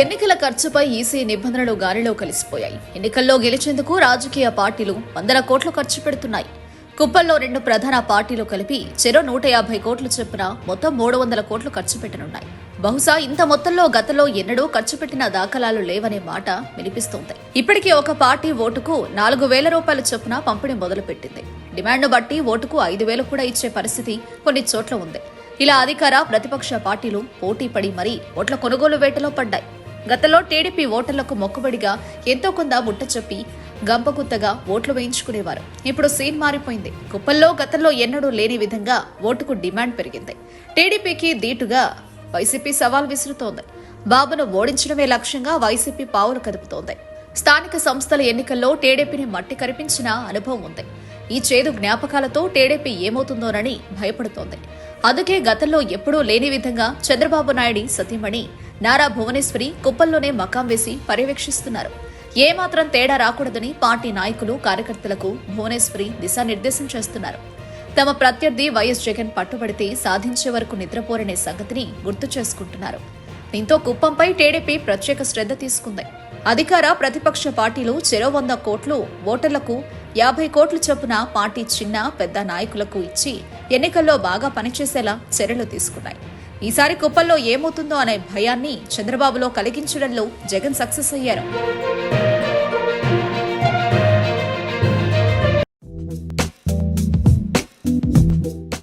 ఎన్నికల ఖర్చుపై ఈసీ నిబంధనలు గాలిలో కలిసిపోయాయి. ఎన్నికల్లో గెలిచేందుకు రాజకీయ పార్టీలు వందల కోట్లు ఖర్చు పెడుతున్నాయి. కుప్పల్లో రెండు ప్రధాన పార్టీలు కలిపి చెరో నూట యాభై కోట్లు చొప్పున మొత్తం మూడు వందల కోట్లు ఖర్చు పెట్టనున్నాయి. బహుశా ఇంత మొత్తంలో గతంలో ఎన్నడూ ఖర్చు పెట్టిన దాఖలాలు లేవనే మాట వినిపిస్తోంది. ఇప్పటికే ఒక పార్టీ ఓటుకు నాలుగు వేల రూపాయల చొప్పున పంపిణీ మొదలుపెట్టింది. డిమాండ్ను బట్టి ఓటుకు ఐదు వేలు కూడా ఇచ్చే పరిస్థితి కొన్ని చోట్ల ఉంది. ఇలా అధికార ప్రతిపక్ష పార్టీలు పోటీ పడి మరీ ఓట్ల కొనుగోలు వేటలో పడ్డాయి. గతంలో టీడీపీ ఓటర్లకు మొక్కుబడిగా ఎంతో కొంత ముట్ట చెప్పి గంపగుత్తగా ఓట్లు వేయించుకునేవారు. ఇప్పుడు సీన్ మారిపోయింది. కుప్పల్లో గతంలో ఎన్నడూ లేని విధంగా ఓటుకు డిమాండ్ పెరిగింది. టీడీపీకి దీటుగా వైసీపీ సవాల్ విసురుతోంది. బాబును ఓడించడమే లక్ష్యంగా వైసీపీ పావులు కదుపుతోంది. స్థానిక సంస్థల ఎన్నికల్లో టీడీపీని మట్టి కరిపించిన అనుభవం ఉంది. ఈ చేదు జ్ఞాపకాలతో టీడీపీ ఏమవుతుందోనని భయపడుతోంది. అందుకే గతంలో ఎప్పుడూ లేని విధంగా చంద్రబాబు నాయుడి సతీమణి నారా భువనేశ్వరి కుప్పంలోనే మకాం వేసి పర్యవేక్షిస్తున్నారు. ఏమాత్రం తేడా రాకూడదని పార్టీ నాయకులు కార్యకర్తలకు భువనేశ్వరి దిశానిర్దేశం చేస్తున్నారు. తమ ప్రత్యర్థి వైఎస్ జగన్ పట్టుబడితే సాధించే వరకు నిద్రపోరనే సంగతిని గుర్తు చేసుకుంటున్నారు. దీంతో కుప్పంపై టీడీపీ ప్రత్యేక శ్రద్ధ తీసుకుంది. అధికార ప్రతిపక్ష పార్టీలు చెరో వంద కోట్లు ఓటర్లకు యాభై కోట్ల చొప్పున పార్టీ చిన్న పెద్ద నాయకులకు ఇచ్చి ఎన్నికల్లో బాగా పనిచేసేలా చర్యలు తీసుకున్నాయి. ఈసారి కుప్పల్లో ఏమవుతుందో అనే భయాన్ని చంద్రబాబులో కలిగించడంలో జగన్ సక్సెస్ అయ్యారు.